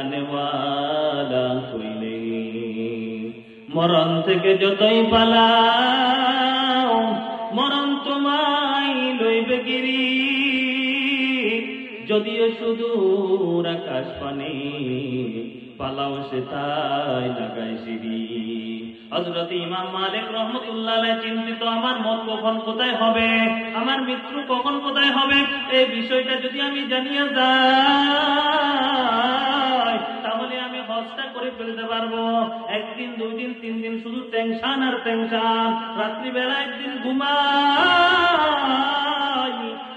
জানেওয়ালা কইলে। মরণ থেকে যতই পালাও, মরণ তোমায় লইবে গিরি। যদিও সুদূর আকাশ পানে পালাও সে তাই লাগাই সিঁড়ি। হজরত ইমাম মালিক রহমতুল্লাহ চিন্তিত, আমার মত কখন কোথায় হবে? আমার মৃত্যু কখন কোথায় হবে? এই বিষয়টা যদি আমি জানিয়ে যাই পারব। একদিন দুই দিন তিন দিন শুধু টেনশন আর টেনশন রাত্রিবেলা একদিন ঘুমাই।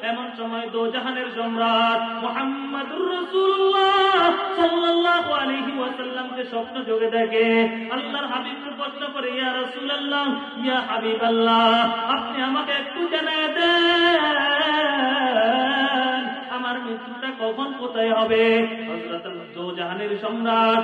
এমন সময় দো জাহানের সম্রাট ওয়াসাল্লামকে স্বপ্ন ইয়া আপনি আমাকে একটু জানায় দেন। আমার মৃত্যুটা কখন, কোথায় হবে? জাহানের সম্রাট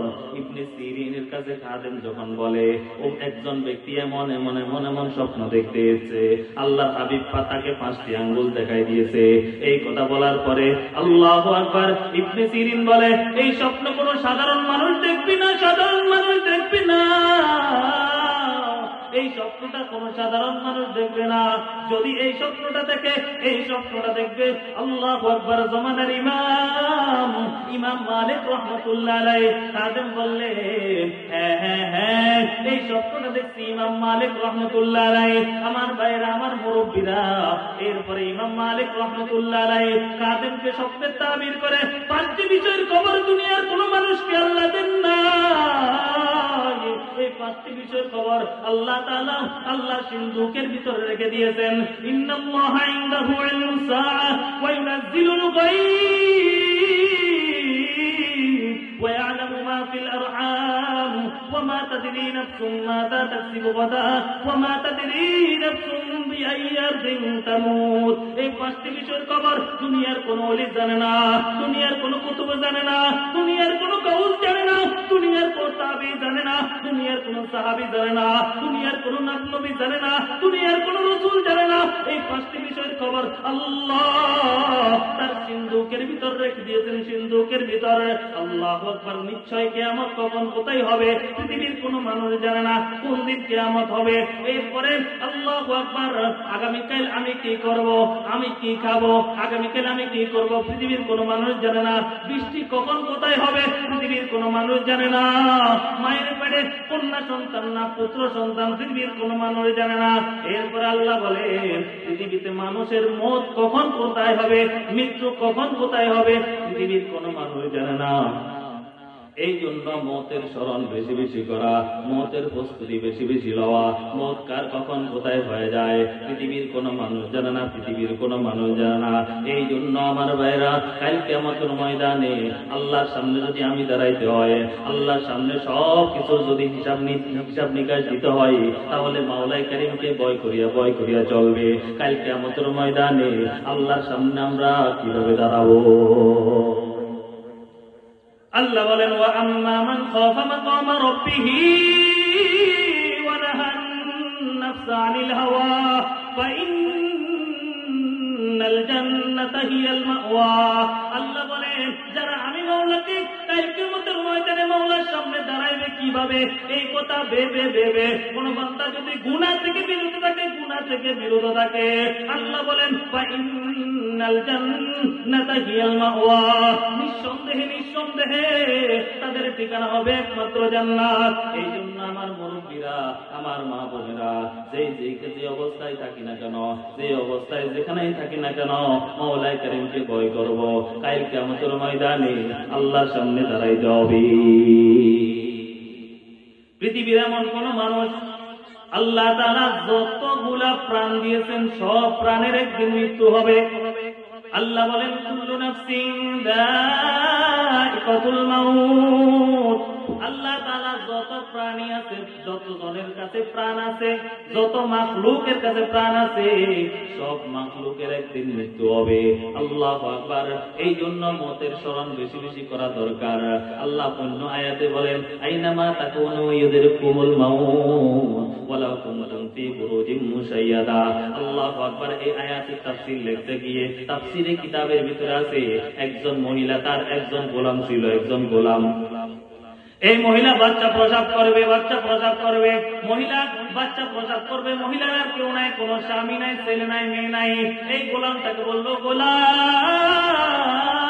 কাছে খাদেম যখন বলে, ও একজন ব্যক্তি এমন এমন এমন এমন স্বপ্ন দেখতে এসেছে। আল্লাহ হাবিব পাতাকে পাঁচটি আঙ্গুল দেখাই দিয়েছে। এই কথা বলার পরে আল্লাহ আকবার ইবনে সিরিন বলে, এই স্বপ্ন কোনো সাধারণ মানুষ দেখবি না, সাধারণ মানুষ দেখবি না। স্বপ্নটা কোন সাধারণ মানুষ দেখবে না। যদি এই স্বপ্নটা দেখে, এই স্বপ্নটা দেখবে আল্লাহ আকবর জমানের ইমাম ইমাম মালিক রহমতুল্লাহ আলাই কাদেম বললে এই স্বপ্নটা দেখছি ইমাম মালিক রহমতুল্লাহ আলাই আমার ভাইয়েরা, আমার মুরব্বীরা, এরপরে ইমাম মালিক রহমতুল্লাহ আলাই কাদেমকে স্বপ্নের তাবির করে, পাঁচটি বিষয়ের খবর দুনিয়ার কোনো মানুষকে আল্লাহ দেন না এই পাঁচটি বিষয়ের খবর আল্লাহ তাআলা আল্লাহ সিন্ধুকের ভিতরে রেখে দিয়েছেন। দুনিয়ার কোনো ওলি জানে না, দুনিয়ার কোনো কুতুব জানে না, দুনিয়ার কোনো কাউস জানে না, দুনিয়ার কোনো তাবি জানে না কোন সাহাবি জানে না কোন জানে না কোন রসুল জানে না। এই পাঁচটি বিষয়ের খবর আল্লাহ তার সিন্ধুকের ভিতর রেখে দিয়েছেন সিন্ধুকের ভিতরে। আল্লাহ আকবার, নিশ্চয় কেয়ামত কখন, কোথায় হবে? পৃথিবীর কোন মানুষ জানে না, কোন দিন কেয়ামত হবে? এরপরে আল্লাহ আকবার, আগামীকাল আমি কি করব? আমি কি খাব? আগামীকাল আমি কি করব? পৃথিবীর কোন মানুষ জানে না, বৃষ্টি কখন, কোথায় হবে? পৃথিবীর কোন মানুষ জানে না। মায়ের পেটে কন্যা সন্তান না পুত্র সন্তান পৃথিবীর কোন মানুষ জানে না। এরপর আল্লাহ বলে পৃথিবীতে মানুষের মত কখন কোথায় হবে, মৃত্যু কখন কোথায় হবে, পৃথিবীর কোন মানুষ জানে না। এই জন্য মতের স্মরণ বেশি বেশি করা, মতের প্রস্তুতি বেশি বেশি লওয়া, মত কার কখন কোথায় হয়ে যায়, পৃথিবীর কোন মানুষ জানে না, পৃথিবীর কোন মানুষ জানে না। এই জন্য আমার ভাইরা কালকে আমাদের ময়দানে আল্লাহর সামনে যদি আমি দাঁড়াইতে হয়, আল্লাহর সামনে সব কিছুর যদি হিসাব হিসাব নিকাশ দিতে হয়, তাহলে মাওলাই কারিমকে বয় করিয়া বয় করিয়া চলবে। কালকে আমাদের ময়দানে আল্লাহর সামনে আমরা কীভাবে দাঁড়াবো? আল্লাহ বলেন ওয়া আম্মা মান খাফা মাকাম রাব্বিহ ওয়া নাহান নাফসা আনিল হাওয়া ফা ইন্নাল জান্নাতা হিয়াল মাওয়া আল্লাহ বলেন, যারা আমি মাওলাকে কালকে মতের ময়দানে মাওলার সামনে দাঁড়াইবে কীভাবে? এই কথা ভেবে ভেবে কোন বান্দা যদি গুনাহ থেকে বিরত থাকে গুনাহ থেকে বিরত থাকে। আল্লাহ বলেন নিঃসন্দেহে নিঃসন্দেহে তাদের ঠিকানা হবে একমাত্র জান্নাত। এই জন্য আমার মুরব্বীরা, আমার মা বোনেরা, যেই যে অবস্থায় থাকি না কেন যে অবস্থায় যেখানেই থাকি না কেন ভয় করব। আমাদের ময়দানে আল্লাহর সামনে দাঁড়াইতে হবে পৃথিবীর এমন কোন মানুষ আল্লাহ যতগুলা প্রাণ দিয়েছেন, সব প্রাণের একদিন মৃত্যু হবে। আল্লাহ বলেন আল্লাহ তাআলা যত প্রাণী আছে, যত জনের কাছে প্রাণ আছে, যত মাখলুকের কাছে প্রাণ আছে, সব মাখলুকের একদিন মৃত্যু হবে। আল্লাহ আকবার। এই জন্য মতের স্মরণ বেশি বেশি করা দরকার। আল্লাহ অন্য আয়াতে বলেন, আইনামা তাকুনু ইউদিরকুমুল মাউত ওয়ালাউ কুনতুম ফি বুরুজিম মুশাইয়াদা। আল্লাহু আকবার এই আয়াতের তাফসীর লিখতে গিয়ে তাফসীরে কিতাবের ভিতরে আছে, একজন মহিলা তার একজন গোলাম ছিল, একজন গোলাম। এই মহিলা বাচ্চা প্রসাব করবে, বাচ্চা প্রসাব করবে। মহিলা বাচ্চা প্রসাব করবে, মহিলার আর কেউ নাই, কোনো স্বামী নাই, ছেলে নাই, মেয়ে নাই। এই গোলামটাকে বলল, গোলাম!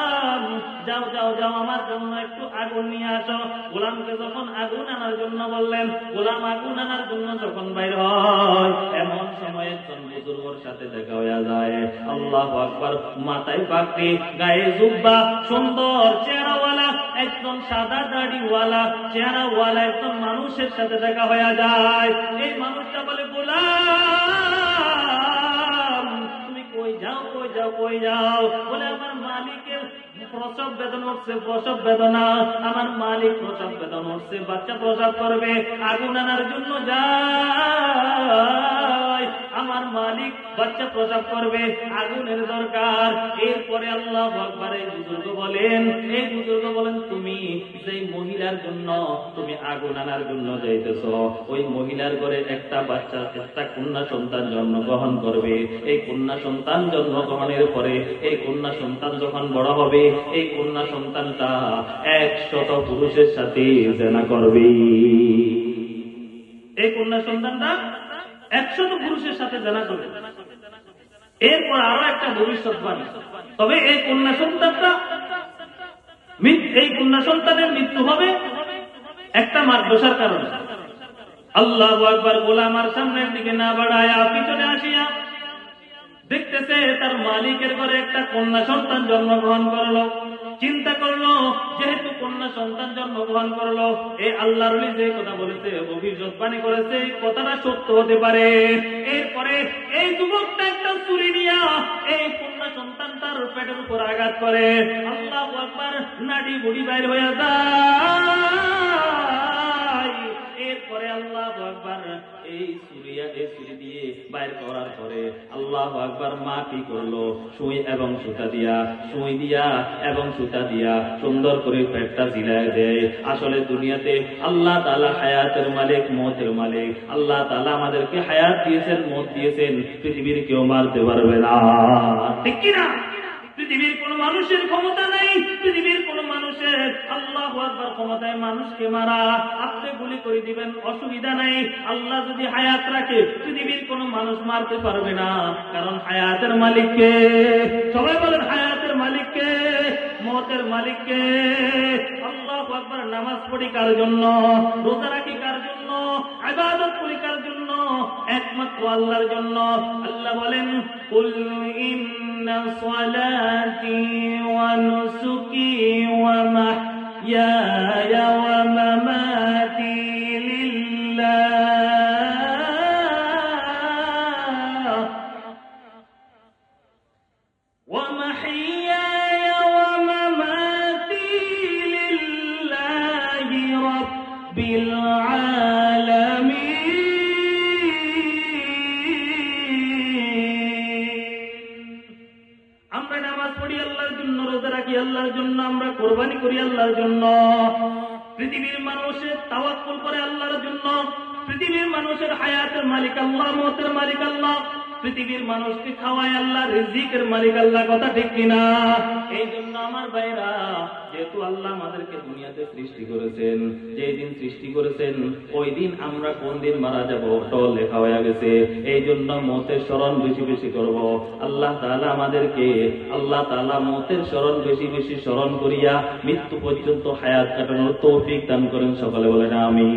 যাও যাও যাও, আমার জন্য একটু আগুন নিয়ে আসো। গোলামকে যখন আগুন আনার জন্য বললেন, গোলাম আগুন আনার জন্য যখন বাইর হয়, এমন সময় একজন বুজুর্গর সাথে দেখা হয়ে যায়। আল্লাহ আকবার, মাথায় পাকড়ি গায়ে জুব্বা, সুন্দর চেহারাওয়ালা, একজন সাদা দাড়িওয়ালা, চেহারাওয়ালা একজন মানুষের সাথে দেখা হয়ে যায়। এই মানুষটা বলে, গোলাম, তুমি কই যাও কই যাও কই যাও? বলে, আমার মালিকের প্রসব বেদনা উঠছে, প্রসব বেদনা। আমার মালিক প্রসব বেদনা উঠছে, বাচ্চা প্রসব করবে। আগুন আনার জন্য যায় আমার মালিক বাচ্চা প্রসব করবে, আগুনের দরকার। এরপরে আল্লাহ আকবার এই বুজুর্গ বলেন, এই বুজুর্গ বলেন, তুমি যেই মহিলার জন্য, তুমি আগুন আনার জন্য যাইতেছ, ওই মহিলার ঘরে একটা বাচ্চা, একটা কন্যা সন্তান জন্মগ্রহণ করবে। এই কন্যা সন্তান জন্মগ্রহণের পরে, এই কন্যা সন্তান যখন বড় হবে, এই কন্যা সন্তানটা একশত পুরুষের সাথে জেনা করবে এই কন্যা সন্তানটা একশত পুরুষের সাথে জানা করবে এরপর আরও একটা ভবিষ্যৎবাণী। তবে এই কন্যা সন্তানটা এই কন্যা সন্তানের মৃত্যু হবে একটা মাদ্রাসার কারণে। আল্লাহ একবার গোলামার সামনের দিকে না বাড়ায়া, পিছনে আসিয়া দেখতেছে তার মালিকের ঘরে একটা কন্যা সন্তান জন্মগ্রহণ করল। চিন্তা করল, যেহেতু কন্যা সন্তান জন্মগ্রহণ করল এই আল্লাহর যে কথা বলেছে অভিযোগবাণী করেছে, এই কথাটা সত্য হতে পারে। এরপরে এই যুবকটা একটা চুরি নিয়া এই কন্যা সন্তান তার পেটের উপর আঘাত করে। আল্লাহ একবার নাডি বুড়ি বাইর হয়ে যায়। করার পরে আল্লাহ আকবার মা কি করল? সুই এবং সুতা দিয়া, সুই দিয়া এবং সুতা দিয়া সুন্দর করে পেটটা জিলায় দেয়। আসলে দুনিয়াতে আল্লাহ তালা হায়াতের মালিক, মতের মালিক। আল্লাহ তালা আমাদেরকে হায়াত দিয়েছেন, মত দিয়েছেন। পৃথিবীর কেউ মারতে পারবে না। ঠিক কিনা? পৃথিবীর কোন মানুষের ক্ষমতা নাই, পৃথিবীর কোন আল্লাহ ক্ষমতায় মানুষকে মারা। আপনি গুলি করে দিবেন, অসুবিধা নাই। আল্লাহ যদি হায়াত রাখে, পৃথিবীর কোন মানুষ মারতে পারবে না। কারণ হায়াতের মালিককে সবাই বলেন, হায়াতের মালিককে মতের মালিককে আল্লাহ নামাজ পড়ি কার জন্য? রোজা রাখি কার জন্য? আবাদত করি কার একমাত্র আল্লাহর জন্য। আল্লাহ বলেন কুল ইন্না সালাতি ওয়া নুসুকি ওয়া মাহইয়ায়া ওয়া মামাতি আল্লাহর জন্য। পৃথিবীর মানুষের তাওয়াক্কুল করে আল্লাহর জন্য। পৃথিবীর মানুষের হায়াতের মালিক আল্লাহ, মতের মালিক আল্লাহ। পৃথিবীর মানুষকে খাওয়ায় আল্লাহ রিজিকের মালিক আল্লাহ কথা ঠিক কিনা? এই জন্য আমার ভাইরা যেহেতু আল্লাহ আমাদেরকে দুনিয়াতে সৃষ্টি করেছেন, যেই দিন সৃষ্টি করেছেন, ওই দিন আমরা কোন দিন মারা যাব? ওটাও লেখা হয়ে গেছে। এই জন্য মতের স্মরণ বেশি বেশি করব। আল্লাহ তাআলা আমাদেরকে, আল্লাহ তাআলা মতের স্মরণ বেশি বেশি স্মরণ করিয়া মৃত্যু পর্যন্ত হায়াত কাটানোর তৌফিক দান করেন। সকলে বলেন আমি